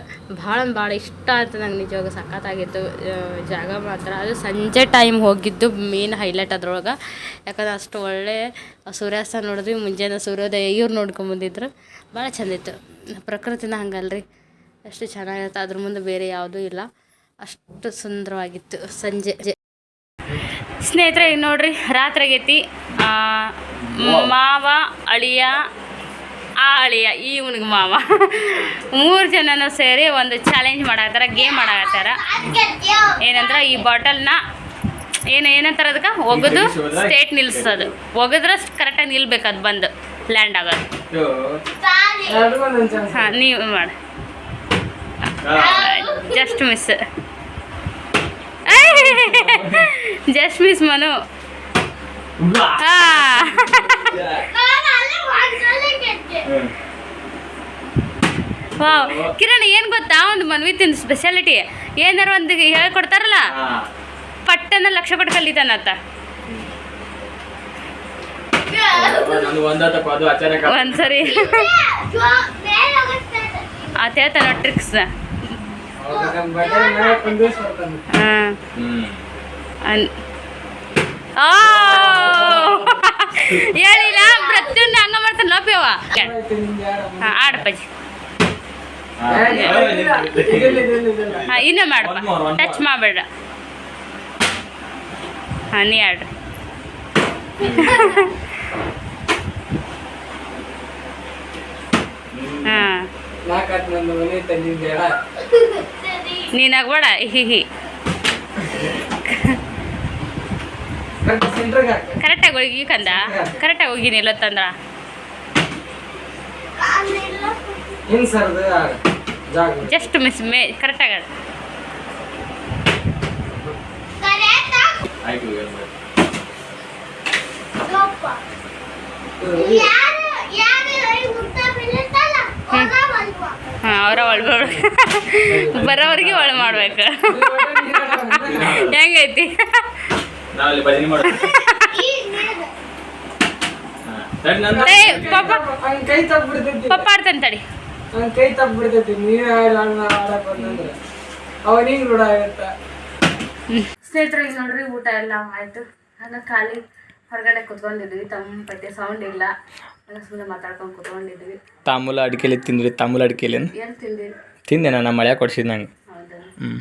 ಭಾಳ ಭಾಳ ಇಷ್ಟ ಆಯ್ತು ನಂಗೆ ನಿಜವಾಗ ಸಖತ್ತಾಗಿತ್ತು ಜಾಗ ಮಾತ್ರ. ಅದು ಸಂಜೆ ಟೈಮ್ ಹೋಗಿದ್ದು ಮೇನ್ ಹೈಲೈಟ್ ಅದ್ರೊಳಗೆ. ಯಾಕಂದ್ರೆ ಅಷ್ಟು ಒಳ್ಳೆ ಸೂರ್ಯಾಸ್ತ ನೋಡಿದ್ವಿ, ಮುಂಜಾನೆ ಸೂರ್ಯೋದಯ ಇವ್ರು ನೋಡ್ಕೊಂಬಂದಿದ್ರು ಭಾಳ ಚಂದ ಇತ್ತು. ಪ್ರಕೃತಿನ ಹಂಗಲ್ರಿ. ಅಷ್ಟು ಚೆನ್ನಾಗಿರುತ್ತೆ. ಅದ್ರ ಮುಂದೆ ಬೇರೆ ಯಾವುದೂ ಇಲ್ಲ. ಅಷ್ಟು ಸುಂದರವಾಗಿತ್ತು ಸಂಜೆ. ಸ್ನೇಹಿತರೆ ಈಗ ನೋಡ್ರಿ ರಾತ್ರಿ ಆಗೈತಿ ಮಾವ, ಅಳಿಯ ಆ ಅಳಿಯ ಈ ಇವನಿಗೆ ಮಾವ. ಮೂರು ಜನನೂ ಸೇರಿ ಒಂದು ಚಾಲೆಂಜ್ ಮಾಡಾಕತ್ತಾರ ಗೇಮ್ ಮಾಡಾಕತ್ತಾರ. ಏನಂದ್ರೆ ಈ ಬಾಟಲ್ನ ಏನು ಏನಂತಾರ ಅದಕ್ಕೆ? ಒಗೆದು ಸ್ಟೇಟ್ ನಿಲ್ಸೋದು. ಒಗದ್ರೆ ಕರೆಕ್ಟಾಗಿ ನಿಲ್ಬೇಕು ಅದು ಬಂದು. ಲ್ಯಾಂಡ್ ಆಗೋದು. ಹಾಂ ನೀವು ಮಾಡಿ. Just miss just miss Manu. ಹಾ. ವಾವ್. ಕಿರಣ್ ಏನು ಗೊತ್ತಾ? ಒಂದು ಮನ್ವಿತಿನ ಸ್ಪೆಷಾಲಿಟಿ ಏನಾರು ಒಂದು ಹೇಳ್ಕೊಡ್ತಾರಲ್ಲ? ಪಟ್ಟನ ಲಕ್ಷ ಕೊಟ್ಟು ಕಲಿತಾನತ್ತ ಒಂದ್ಸರಿ. ಆತ ಹೇಳ್ತಾನ ಟ್ರಿಕ್ಸ್ನ ಹಾಂ ಹ್ಮ್. ಅನ್- ಆ! ಹೇಳಿಲ್ಲ ಪ್ರತಿಯೊಂದು ಹಂಗ ಮಾಡ್ತಾನೆ ಲೋಪ್ಯವ ಹಾಂ ಆಡಪ್ಪಾಜಿ ಹಾಂ ಇನ್ನೂ ಮಾಡಪ್ಪ ಟಚ್ ಮಾಡಬೇಡ. ಹಾಂ ನೀ ಆಡ್ರಿ ಹಾಂ. ನೀನು ಆಗ್ಬೇಡ ಹಿ ಹಿ. ಕರೆಕ್ಟಾಗಿ ಹೋಗಿ ಕಂದ? ಕರೆಕ್ಟಾಗಿ ಹೋಗಿ ನಿಲ್ಲತ್ತಂದ್ರ ಜಸ್ಟ್ ಮಿಸ್ ಮೇ ಕರೆಕ್ಟಾಗಿ ಅವರ ಒಳ್ಬೇಡ ಬರೋವ್ರಿಗೆ ಒಳ ಮಾಡ್ಬೇಕು. ಹೆಂಗೈತಿ? ನಾವಲ್ಲಿ ಭಜನೆ ಮಾಡೋದು. ಕೈ ಪಪ್ಪ ಆಡ್ತಾನೆ ತಡಿ. ಅವ್ನ್ ಕೈ ತಪ್ಪ ಬಿಡ್ತೈತಿ ನೀವೇ ಆಡಕ್ ಬಂದಂದ್ರೆ ಅವನಿಗೆ ರೂಢ ಆಗತ್ತ? ಸ್ನೇಹಿತರಿಗೆ ನೋಡ್ರಿ ಊಟ ಎಲ್ಲ ಆಯ್ತು. ಹಂಗ ಖಾಲಿ ಹೊರಗಡೆ ಕುತ್ಕೊಂಡಿದ್ವಿ. ತಂಪೈತೆ ಸೌಂಡ್ ಇಲ್ಲ. ಸುಮ್ಮನೆ ಮಾತಾಡ್ಕೊಂಡು ಕುತ್ಕೊಂಡಿದ್ವಿ. ತಾಮೂಲ ಅಡಿಕೆಲಿ ತಿಂದ್ರಿ ತಾಮೂಲ ಅಡಿಕೆಲಿ ಏನು? ತಿಂದಿ ತಿಂದೆ ನಾನು ಮಳೆ ಕೊಡ್ಸಿದ್ ನಂಗೆ. ಹೌದಾ? ಹ್ಞೂ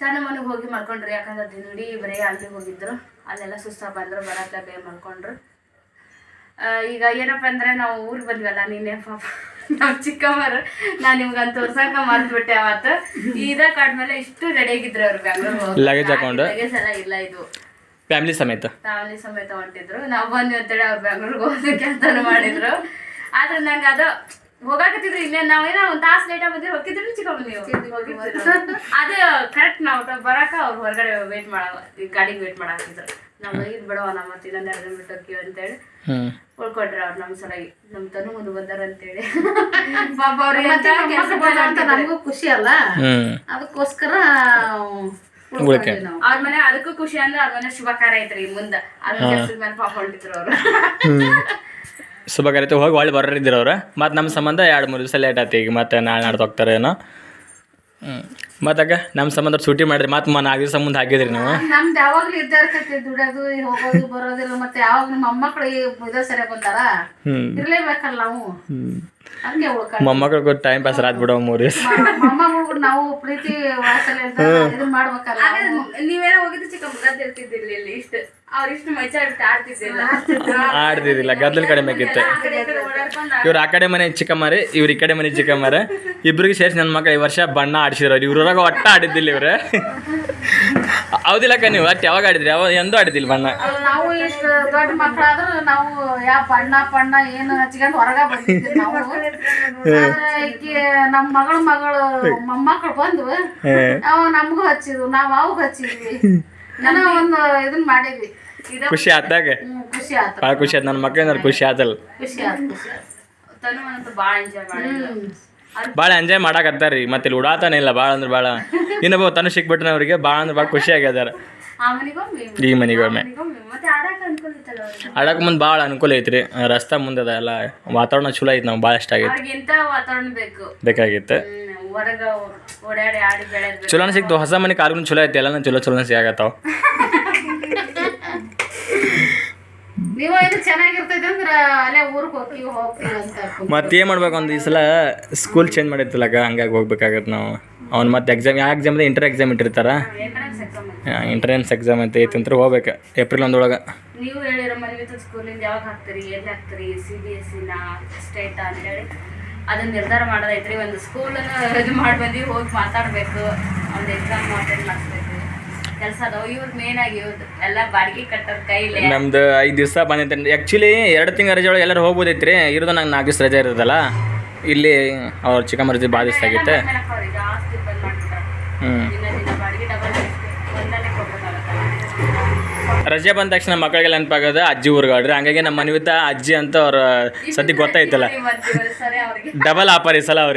ತನ್ನ ಮನೆಗೆ ಹೋಗಿ ಮಲ್ಕೊಂಡ್ರಿ. ಯಾಕಂದ್ರೆ ದಿನಡಿ ಬರೀ ಅಲ್ಲಿ ಹೋಗಿದ್ರು. ಅಲ್ಲೆಲ್ಲ ಸುಸ್ತ ಬಂದ್ರು ಬರತ್ತೆ ಬೇಗ ಮಲ್ಕೊಂಡ್ರು. ಈಗ ಏನಪ್ಪ ಅಂದ್ರೆ ನಾವು ಊರಿಗೆ ಬಂದ್ವಲ್ಲ ನೀನೆ ಪಾಪ ನಾವು ಚಿಕ್ಕಮ್ಮರು ನಾನು ನಿಮ್ಗಂತ ತೋರ್ಸಕ ಮರ್ತ್ಬಿಟ್ಟೆ ಅವತ್ತು. ಇದ ಕಾಡ್ಮೇಲೆ ಇಷ್ಟು ರೆಡಿ ಆಗಿದ್ರು ಅವ್ರು ಬ್ಯಾಂಗ್ಳೂರ್ ಲಗೇಜ್ ಹಾಕೊಂಡು? ಲಗೇಜ್ ಎಲ್ಲ ಇಲ್ಲ ಇದು. ಫ್ಯಾಮಿಲಿ ಸಮೇತ? ಫ್ಯಾಮಿಲಿ ಸಮೇತ ಹೊಂಟಿದ್ರು. ನಾವು ಬಂದ್ವಿ ಅಂತೇಳಿ ಅವ್ರು ಬ್ಯಾಂಗ್ಳೂರ್ಗೆ ಹೋಗೋದಕ್ಕೆ ಅಂತಾನು ಮಾಡಿದ್ರು. ಆದ್ರೆ ನಂಗೆ ಅದು ಹೋಗಾಕತ್ತಿದ್ರು ಇನ್ನೇನು ನಾವೇನೋ ಒಂದ್ ತಾಸ್ ಲೇಟ್ ಆಗಿದ್ರೆ ಹೋಗಿದ್ರು ಚಿಕ್ಕಮ್ಮ ನೀವು? ಅದ ಕರೆಕ್ಟ್ ನಾವು ಬರಾಕ ಅವ್ರ ಹೊರಗಡೆ ವೇಟ್ ಮಾಡ ಗಾಡಿಗೆ ವೇಟ್ ಮಾಡಾಕಿದ್ರು ನಾವು ಇದ್ ಬಿಡವ ನಮ್ಮ ಮತ್ತೆ ಇನ್ನೊಂದು ಎರಡು ಬಿಟ್ಟು ಹೋಗ್ತೀವಿ ಅಂತೇಳಿ. ಉಳ್ಕೊಡ್ರಿ ಉಳ್ಕೊಟ್ರಿ ಅವ್ರು ನಮ್ಮ ಸಲಾಗಿ ನಮ್ ತನು ಮುಂದೆ ಬಂದಾರ ಅಂತೇಳಿ. ಪಾಪ ಅವ್ರಿಗೆ ಅಂತ ನಮಗೂ ಖುಷಿ ಅಲ್ಲ? ಅದಕ್ಕೋಸ್ಕರ ಅವ್ರ ಮನೆ ಅದಕ್ಕೂ ಖುಷಿ ಅಂದ್ರೆ ಅವ್ರ ಮನೆ ಶುಭ ಕಾರ್ಯ ಐತ್ರಿ ಮುಂದೆ. ಅದ್ರ ಪಾಪ ಹೊಂಟಿದ್ರು ಅವ್ರು. ಹ್ಞೂ ಶುಭ ಕರಿತು ಹೋಗಿ ಒಳ್ಳೆ ಬರೋರಿದ್ದೀರ ಅವ್ರು ಮತ್ತು ನಮ್ಮ ಸಂಬಂಧ ಎರಡು ಮೂರು ದಿವಸ ಲೇಟ್ ಆಯ್ತು ಈಗ ಮತ್ತೆ ನಾಳೆ ನಾಡ್ದು ಹೋಗ್ತಾರೆ ಏನೋ. ಹ್ಞೂ ಮತ್ತಾಗ ನಮ್ಮ ಸಂಬಂಧ ಸೂಟಿ ಮಾಡಿರಿ ಮತ್ತೆ ಮನ ನಾಲ್ಕು ದಿವಸ ಮುಂದೆ ಹಾಕಿದ್ರಿ ನೀವು? ನಮ್ದು ಯಾವಾಗ್ಲೂ ಇದ್ದೇ ಇರ್ತೈತಿ ದುಡಿಯೋದು ಹೋಗೋದು ಬರೋದಿಲ್ಲ ಮತ್ತೆ ಯಾವಾಗ ನಮ್ಮ ಮೊಮ್ಮಕ್ಳು ಇದೇ ಸರಿ ಬಂದಾರ? ಹ್ಞೂ ಇರ್ಲೇಬೇಕಲ್ಲ ನಾವು. ಹಂಗೆ ಉಳ್ಕ ಮೊಮ್ಮಕ್ಳಿಗೆ ಟೈಮ್ ಪಾಸ್ ರಾತ್ ಬಿಡೋ ಮೂರು ದಿವಸ. ಮೊಮ್ಮಗಳು ನಾವು ಪ್ರೀತಿ ವಾಸಲ್ಲಿ ಅಂತ ಇದನ್ ಮಾಡ್ಬೇಕಲ್ಲ. ನೀವೇನೋ ಹೋಗಿದ್ದು ಚಿಕ್ಕ ಗದ್ದೆ ಇರ್ತಿದ್ದಿಲ್ಲ ಇಲ್ಲಿ ಇಷ್ಟು. ಅವ್ರ ಇಷ್ಟು ಮೈಚಾಡ್ಬಿಟ್ಟು ಆಡ್ತಿದ್ದಿಲ್ಲ. ಆಡ್ತಿದ್ದಿಲ್ಲ. ಗದ್ದಲ ಕಡಿಮೆ ಆಗಿತ್ತು ಕಡೆ ಇವ್ರು ಆ ಕಡೆ ಮನೆ ಚಿಕ್ಕಮ್ಮರಿ ಇವ್ರು ಈ ಕಡೆ ಮನೆ ಚಿಕ್ಕಮ್ಮರ. ಇಬ್ರಿಗೆ ಸೇರಿಸಿ ನನ್ನ ಮಕ್ಕಳು ಈ ವರ್ಷ ಬಣ್ಣ ಆಡಿಸಿರೋ ಇವ್ರೊಳಗೆ ಒಟ್ಟ ಆಡಿದ್ದಿಲ್ಲ ಇವ್ರು. ಹೌದಿಲ್ಲಕ್ಕ ನೀವು ಅಟ್ ಯಾವಾಗ ಆಡಿದ್ರಿ? ಯಾವ ಎಂದೂ ಆಡಿದಿಲ್ಲ ಬಣ್ಣ. ಅಲ್ಲ, ನಾವು ಇಷ್ಟು ದೊಡ್ಡ ಮಕ್ಕಳಾದ್ರೂ ನಾವು ಯಾವ ಬಣ್ಣ ಬಣ್ಣ ಏನು ಹಚ್ಕೊಂಡು ಹೊರಗ ಬಂದಿದ್ದೀವಿ ನಾವು. ಈಕಿ ನಮ್ಮ ಮಗಳ ಮಗಳು ಮೊಮ್ಮಕ್ಕಳು ಬಂದ್ವು ಅವ ನಮಗೂ ಹಚ್ಚಿದ್ವು ನಾವು ಅವಾಗ ಹಚ್ಚಿದ್ವಿ. ಏನೋ ಒಂದು ಇದನ್ನ ಮಾಡಿದ್ವಿ. ಖುಷಿ ಆತಾಗ ಹ್ಮ್, ಖುಷಿ ಆತು. ಭಾಳ ಖುಷಿ ಆಯ್ತು ನನ್ನ ಮಕ್ಕಳಿಂದ ಖುಷಿ ಆತಲ್ಲ. ಖುಷಿ ಆತು ಖುಷಿ ಆತು. ತನು ಅಂತೂ ಭಾಳ ಎಂಜಾಯ್ ಮಾಡಿದ್ರು ಭಾಳ ಎಂಜಾಯ್ ಮಾಡಕತ್ತಾರ ಈಗ ಮತ್ತೆ ಇಲ್ಲಿ ಉಡಾತಾನೆ ಇಲ್ಲ ಭಾಳ ಅಂದ್ರೆ ಭಾಳ ಇನ್ನೊಬ್ಬ ತನು ಸಿಕ್ಬಿಟ್ರೆ ಅವರಿಗೆ ಭಾಳ ಅಂದ್ರೆ ಭಾಳ ಖುಷಿ ಆಗ್ಯದಾರ ಈ ಮನೆಗೊಮ್ಮೆ. ಆಡಕ್ಕೆ ಮುಂದೆ ಭಾಳ ಅನುಕೂಲ ಐತ್ರಿ. ರಸ್ತೆ ಮುಂದೆ ಅದ ಎಲ್ಲ ವಾತಾವರಣ ಚಲೋ ಐತಿ ನಮ್ಗೆ ಭಾಳ ಇಷ್ಟ ಆಗೈತೆ. ಬೇಕಾಗಿತ್ತು. ಚಲೋನ ಸಿಕ್ತು ಹೊಸ ಮನೆ ಕಾಲು ಚಲೋ ಐತಿ ಎಲ್ಲ ಚಲೋ ಚಲೋನ ಸಿಗಾಕತ್ತಾವ. ನೀವು ಇದು ಚೆನ್ನಾಗಿರ್ತೈತೆ ಅಂದ್ರ ಅಲ್ಲೇ ಊರಿಗೆ ಹೋಗ್ತೀವಿ ಹೋಗ್ತೀವಿ ಅಂತ ಅನ್ಕೊಂಡ್- ಮತ್ತೆ ಏನು ಮಾಡ್ಬೇಕು ಒಂದು ಈ ಸಲ ಸ್ಕೂಲ್ ಚೇಂಜ್ ಮಾಡಿರ್ತಲ್ಲಕ ಹಂಗಾಗಿ ಹೋಗ್ಬೇಕಾಗತ್ತೆ ನಾವು. ಅವ್ನು ಮತ್ತೆ ಎಕ್ಸಾಮ್ ಯಾವ ಎಕ್ಸಾಮ್ ಇಂಟರ್ ಎಕ್ಸಾಮ್ ಇಟ್ಟಿರ್ತಾರ. ಎಂಟ್ರೆನ್ಸ್ ಎಕ್ಸಾಮ್ ಅಂತ ಐತಿ. ಅಂತ ಹೋಗ್ಬೇಕು ಏಪ್ರಿಲ್ ಒಂದೊಳಗೆ. ನೀವು ಹೇಳಿರೋ ಮನ್ವಿತ ಸ್ಕೂಲಿಂದ ಯಾವಾಗ ಹಾಕ್ತೀರಿ ಎಲ್ಲಿ ಹಾಕ್ತೀರಿ ಸಿ ಬಿ ಎಸ್ ಸಿನ ಸ್ಟೇಟ್ ಅಂತೇಳಿ ಅದನ್ನ ನಿರ್ಧಾರ ಮಾಡೋದೈತ್ರಿ. ಒಂದು ಸ್ಕೂಲನ್ನ ಇದು ಮಾಡಿ ಬಂದು ಹೋಗಿ ಮಾತಾಡಬೇಕು. ಒಂದು ಎಕ್ಸಾಮ್ ಅಟೆಂಡ್ ಮಾಡಿಸ್ಬೇಕು. ಕೆಲಸ ಅದಾವ ಇವ್ರು ಮೇನ್ ಆಗಿ ಇವ್ರದ್ದು ಎಲ್ಲ ಬಾಡಿಗೆ ಕಟ್ಟೋರ್ ಕೈಲೇ. ನಮ್ದು ಐದು ದಿವಸ ಬಂದೈತೆ ಆ್ಯಕ್ಚುಲಿ ಎರಡು ತಿಂಗಳ ರಜೆ ಒಳಗೆ ಎಲ್ಲರೂ ಹೋಗ್ಬೋದೈತ್ರಿ. ಇರೋದು ನಂಗೆ ನಾಲ್ಕು ದಿವಸ ರಜೆ ಇರೋದಲ್ಲ ಇಲ್ಲಿ ಅವ್ರ ಚಿಕ್ಕಮ್ಮರಜಿ ಭಾಳ ದಿವಸ ಆಗೈತೆ ಹ್ಞೂ ರಜೆ ಬಂದ ತಕ್ಷಣ ಮಕ್ಕಳಿಗೆಲ್ಲ ನೆನಪಾಗೋದು ಅಜ್ಜಿ ಊರುಗಾಡ್ರಿ ಹಂಗಾಗಿ ನಮ್ಮ ಮನ್ವಿತ ಅಜ್ಜಿ ಅಂತ ಅವ್ರ ಸದ್ಯಕ್ಕೆ ಗೊತ್ತಾಯ್ತಲ್ಲ. ಡಬಲ್ ಆಪರ್ ಈ ಸಲ ಅವ್ರಿಗೆ.